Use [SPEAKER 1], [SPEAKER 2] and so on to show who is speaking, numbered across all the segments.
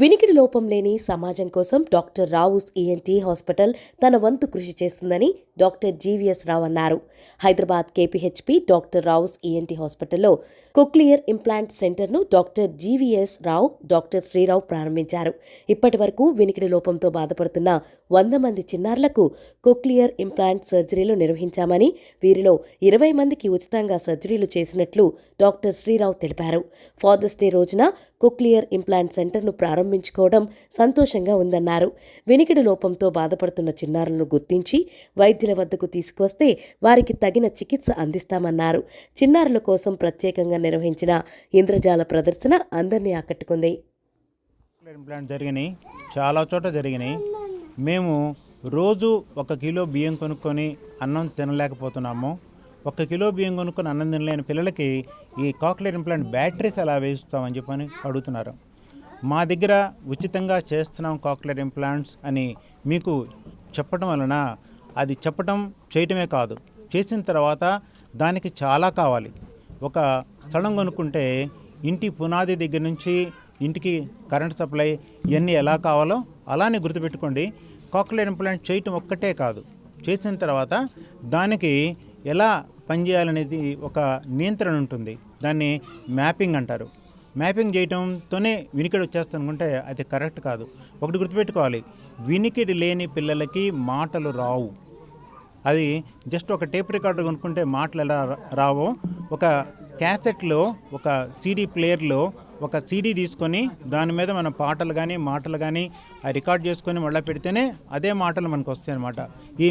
[SPEAKER 1] వినికిడి లోపం లేని సమాజం కోసం డాక్టర్ రావుస్ ఈఎన్టీ హాస్పిటల్ తన వంతు కృషి చేస్తుందని డాక్టర్ జీవీఎస్ రావు అన్నారు. Hyderabad KPHB doctor Rao's ENT హాస్పిటల్లో కొక్లియర్ ఇంప్లాంట్ సెంటర్ను doctor GVS Rao doctor Srirao ప్రారంభించారు. ఇప్పటి వరకు వినికిడి లోపంతో బాధపడుతున్న వంద మంది చిన్నారులకు కొక్లియర్ ఇంప్లాంట్ సర్జరీలు నిర్వహించామని వీరిలో ఇరవై మందికి ఉచితంగా సర్జరీలు చేసినట్లు డాక్టర్ శ్రీరావు తెలిపారు. ఫాదర్స్ డే రోజున కొక్లియర్ ఇంప్లాంట్ సెంటర్ను ప్రారంభించుకోవడం సంతోషంగా ఉందన్నారు. వినికిడి లోపంతో బాధపడుతున్న చిన్నారులను గుర్తించి వైద్యుల వద్దకు తీసుకువస్తే వారికి తగిన చికిత్స అందిస్తామన్నారు. చిన్నారుల కోసం ప్రత్యేకంగా నిర్వహించిన ఇంద్రజాల ప్రదర్శన అందరినీ ఆకట్టుకుంది.
[SPEAKER 2] ఇంప్లాంట్ జరిగినాయి. చాలా చోట జరిగినాయి. మేము రోజు ఒక కిలో బియ్యం కొనుక్కొని అన్నం తినలేకపోతున్నాము. ఒక కిలో బియ్యం కొనుక్కొని అన్నం తినలేని పిల్లలకి ఈ కాక్లియర్ ఇంప్లాంట్ బ్యాటరీస్ ఎలా వేస్తామని చెప్పని అడుగుతున్నారు. మా దగ్గర ఉచితంగా చేస్తున్నాం కాక్లియర్ ఇంప్లాంట్స్ అని మీకు చెప్పడం వలన అది చెప్పటం చేయటమే కాదు. చేసిన తర్వాత దానికి చాలా కావాలి. ఒక స్థలం కొనుక్కుంటే ఇంటి పునాది దగ్గర నుంచి ఇంటికి కరెంట్ సప్లై ఇవన్నీ ఎలా కావాలో అలానే గుర్తుపెట్టుకోండి. కాక్లియర్ ఇంప్లాంట్ చేయటం ఒక్కటే కాదు. చేసిన తర్వాత దానికి ఎలా పనిచేయాలనేది ఒక నియంత్రణ ఉంటుంది. దాన్ని మ్యాపింగ్ అంటారు. మ్యాపింగ్ చేయటంతోనే వినికిడి వచ్చేస్తానుకుంటే అనుకుంటే అది కరెక్ట్ కాదు. ఒకటి గుర్తుపెట్టుకోవాలి. వినికిడి లేని పిల్లలకి మాటలు రావు. అది జస్ట్ ఒక టేప్ రికార్డు కొనుక్కుంటే మాటలు ఎలా రా- రావో ఒక క్యాసెట్లో ఒక సీడీ ప్లేయర్లో ఒక సీడీ తీసుకొని దాని మీద మన పాటలు కానీ మాటలు కానీ ఆ రికార్డ్ చేసుకొని మళ్ళీ పెడితేనే అదే మాటలు మనకు వస్తాయి అనమాట ఈ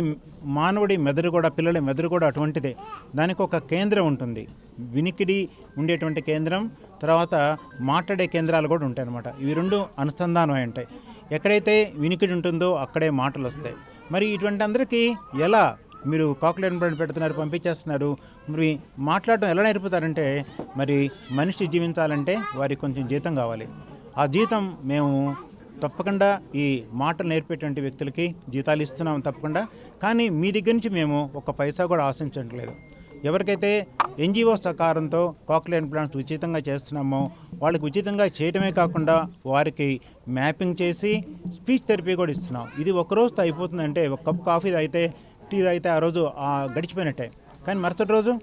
[SPEAKER 2] మానవుడి మెదడు కూడా పిల్లల మెదడు కూడా అటువంటిదే. దానికి ఒక కేంద్రం ఉంటుంది. వినికిడి ఉండేటువంటి కేంద్రం తర్వాత మాట్లాడే కేంద్రాలు కూడా ఉంటాయి అనమాట ఇవి రెండు అనుసంధానం అయి ఉంటాయి. ఎక్కడైతే వినికిడి ఉంటుందో అక్కడే మాటలు వస్తాయి. మరి ఇటువంటి అందరికీ ఎలా మీరు కాకులర్ బ్రాండ్ పెడుతున్నారు పంపించేస్తున్నారు. మరి మాట్లాడటం ఎలా నేర్పుతారంటే మరి మనిషి జీవించాలంటే వారికి కొంచెం జీతం కావాలి. ఆ జీతం మేము తప్పకుండా ఈ మాటలు నేర్పేటువంటి వ్యక్తులకి జీతాలు ఇస్తున్నాం తప్పకుండా. కానీ మీ దగ్గర నుంచి మేము ఒక పైసా కూడా ఆశించట్లేదు. ఎవరికైతే ఎన్జిఓ సహకారంతో కాక్లియర్ ప్లాంట్స్ ఉచితంగా చేస్తున్నామో వాళ్ళకి ఉచితంగా చేయటమే కాకుండా వారికి మ్యాపింగ్ చేసి స్పీచ్ థెరపీ కూడా ఇస్తున్నాం. ఇది ఒక అయిపోతుందంటే ఒక కప్ కాఫీ అయితే టీ అయితే ఆ రోజు గడిచిపోయినట్టే. కానీ మరుసటి రోజు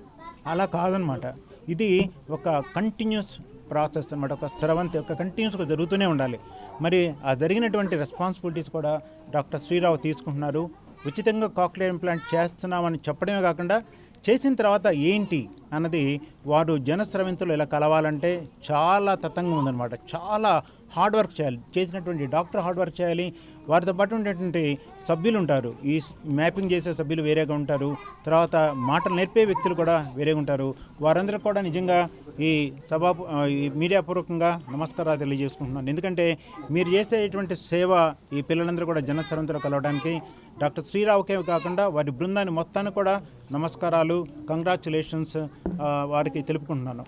[SPEAKER 2] అలా కాదనమాట. ఇది ఒక కంటిన్యూస్ ప్రాసెస్ అనమాట ఒక స్రవంతి ఒక కంటిన్యూస్గా జరుగుతూనే ఉండాలి. మరి ఆ జరిగినటువంటి రెస్పాన్సిబిలిటీస్ కూడా డాక్టర్ శ్రీరావు తీసుకుంటున్నారు. ఉచితంగా కాక్లియర్ ఇంప్లాంట్ చేస్తున్నామని చెప్పడమే కాకుండా చేసిన తర్వాత ఏంటి అన్నది వారు జనస్రవింతులు ఇలా కలవాలంటే చాలా తతంగం ఉందన్నమాట. చాలా హార్డ్ వర్క్ చేయాలి. చేసినటువంటి డాక్టర్ హార్డ్ వర్క్ చేయాలి. వారితో పాటు ఉండేటువంటి సభ్యులు ఉంటారు. ఈ మ్యాపింగ్ చేసే సభ్యులు వేరేగా ఉంటారు. తర్వాత మాటలు నేర్పే వ్యక్తులు కూడా వేరేగా ఉంటారు. వారందరూ కూడా నిజంగా ఈ సభా ఈ మీడియా పూర్వకంగా నమస్కారాలు తెలియజేసుకుంటున్నాను. ఎందుకంటే మీరు చేసేటువంటి సేవ ఈ పిల్లలందరూ కూడా జనసరంతో కలవడానికి డాక్టర్ శ్రీరావుకే కాకుండా వారి బృందాన్ని మొత్తాన్ని కూడా నమస్కారాలు కంగ్రాచులేషన్స్ వారికి తెలుపుకుంటున్నాను.